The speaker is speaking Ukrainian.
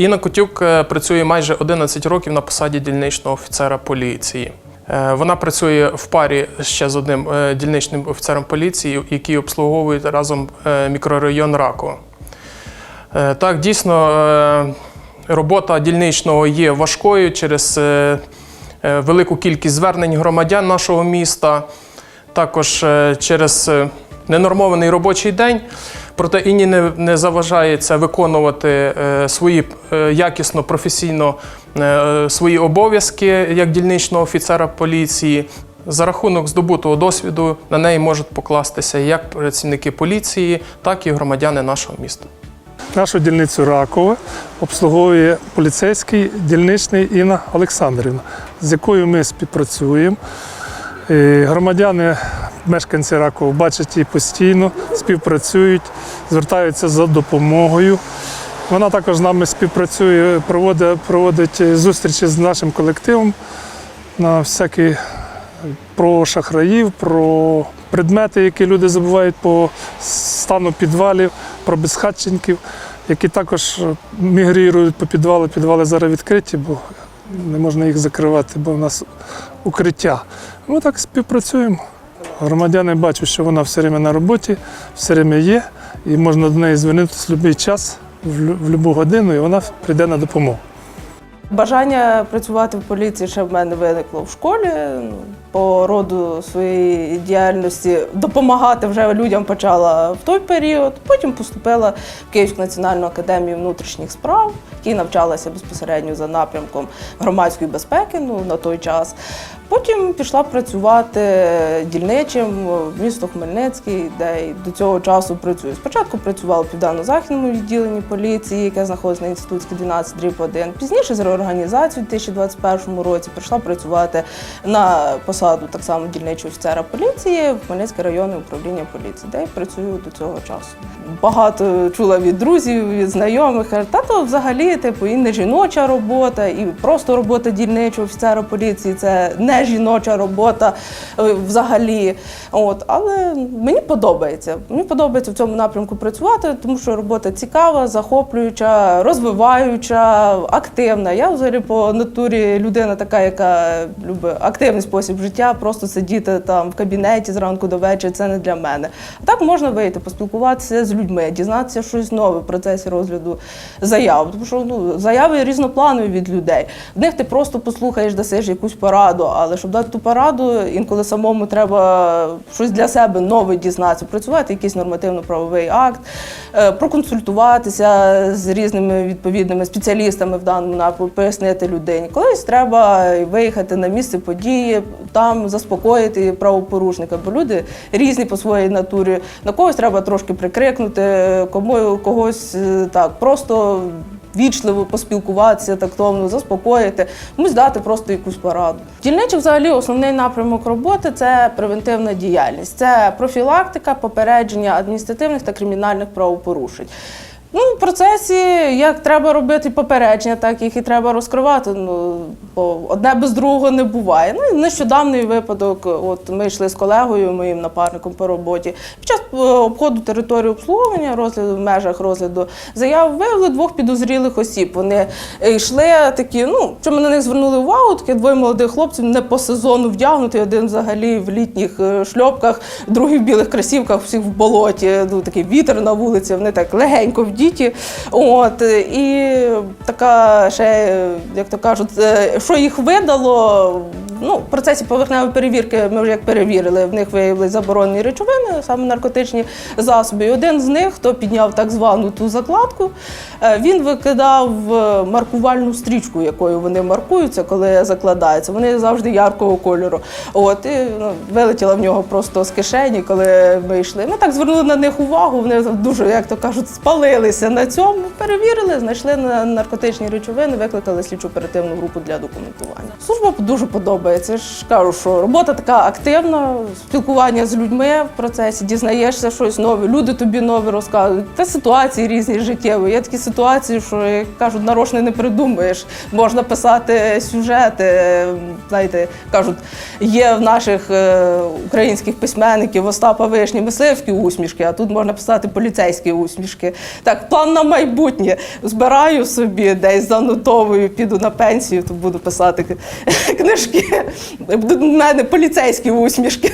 Інна Котюк е, працює майже 11 років на посаді дільничного офіцера поліції. Е, Вона працює в парі ще з одним е, дільничним офіцером поліції, який обслуговує разом мікрорайон Раково. Е, Так, дійсно, робота дільничного є важкою через велику кількість звернень громадян нашого міста, також через ненормований робочий день. Проте Інні не, не заважає це виконувати е, свої е, якісно, професійно е, свої обов'язки як дільничного офіцера поліції. За рахунок здобутого досвіду на неї можуть покластися як працівники поліції, так і громадяни нашого міста. Нашу дільницю Ракове обслуговує поліцейський дільничний Інна Олександрівна, з якою ми співпрацюємо. Громадяни, мешканці Ракова бачать її постійно, співпрацюють, звертаються за допомогою. Вона також з нами співпрацює, проводить, проводить зустрічі з нашим колективом на всякі про шахраїв, про предмети, які люди забувають по стану підвалів, про безхатченків, які також мігрірують по підвалу. Підвали зараз відкриті, бо не можна їх закривати, бо в нас укриття. Ми так співпрацюємо. Громадяни бачать, що вона все время на роботі, все время є, і можна до неї звернутися в будь-який час, в будь-яку годину, і вона прийде на допомогу. Бажання працювати в поліції ще в мене виникло в школі. Ну, По роду своєї діяльності допомагати вже людям почала в той період. Потім поступила в Київську національну академію внутрішніх справ, в якій навчалася безпосередньо за напрямком громадської безпеки ну, на той час. Потім пішла працювати дільничим в місто Хмельницький, де й до цього часу працюю. Спочатку працювала в південно-західному відділенні поліції, яке знаходиться на інститутській 12 дріб 1. Пізніше з реорганізацією у 2021 році прийшла працювати на посаду так само дільничого офіцера поліції в Хмельницьке районне управління поліції, де й працюю до цього часу. Багато чула від друзів, від знайомих. Та то взагалі типу і не жіноча робота, і просто робота дільничого офіцера поліції це не жіноча робота е, взагалі. От, але мені подобається. Мені подобається в цьому напрямку працювати, тому що робота цікава, захоплююча, розвиваюча, активна. Я взагалі по натурі людина така, яка любить активний спосіб життя, просто сидіти там в кабінеті зранку до вечора. Це не для мене. А так можна вийти, поспілкуватися з людьми, дізнатися щось нове в процесі розгляду заяв. Тому що ну, заяви різнопланові від людей. В них ти просто послухаєш, дасиш якусь пораду, але щоб дати ту пораду, інколи самому треба щось для себе нове дізнатися, працювати якийсь нормативно-правовий акт, е, проконсультуватися з різними відповідними спеціалістами в даному напрямку, пояснити людині. Колись треба виїхати на місце події, там заспокоїти правопорушника, бо люди різні по своїй натурі. На когось треба трошки прикрикнути, кому когось е, так просто. Вічливо поспілкуватися, тактовно заспокоїти, комусь дати просто якусь пораду. Дільничі взагалі основний напрямок роботи це превентивна діяльність, це профілактика, попередження адміністративних та кримінальних правопорушень. Ну, в процесі як треба робити попередження, так їх і треба розкривати. Ну бо одне без другого не буває. Ну і випадок. От ми йшли з колегою, моїм напарником по роботі. Під час е, обходу території обслуговування, розгляду в межах розгляду заяв виявили двох підозрілих осіб. Вони е, йшли такі. Ну що ми на них звернули увагу, такі двоє молодих хлопців не по сезону вдягнуті. Один взагалі в літніх е, шльопках, другий в білих кросівках, всі в болоті. Ну такий вітер на вулиці. Вони так легенько вдіті. От і така ще, як то кажуть, е, що їх видало. Ну, в процесі поверхневої перевірки ми вже як перевірили, в них виявили заборонені речовини, саме наркотичні засоби. І один з них, хто підняв так звану ту закладку, е, він викидав е, маркувальну стрічку, якою вони маркуються, коли закладаються. Вони завжди яркого кольору. От і ну, вилетіла в нього просто з кишені, коли ми йшли. Ми так звернули на них увагу. Вони дуже, як то кажуть, спалилися на цьому. Перевірили, знайшли наркотичні речовини, викликали слідчу оперативну групу для документування. Служба дуже подобається. Я ж кажу, що робота така активна, спілкування з людьми в процесі, дізнаєшся щось нове, люди тобі нове розказують. Та ситуації різні життєві. Є такі ситуації, що як кажуть, нарочно не придумаєш. Можна писати сюжети. Знаєте, кажуть, є в наших е, українських письменників Остапа Вишні мисливські усмішки, а тут можна писати поліцейські усмішки. Так, план на майбутнє. Збираю собі десь занотовую, піду на пенсію, то буду писати книжки. В мене усмішки.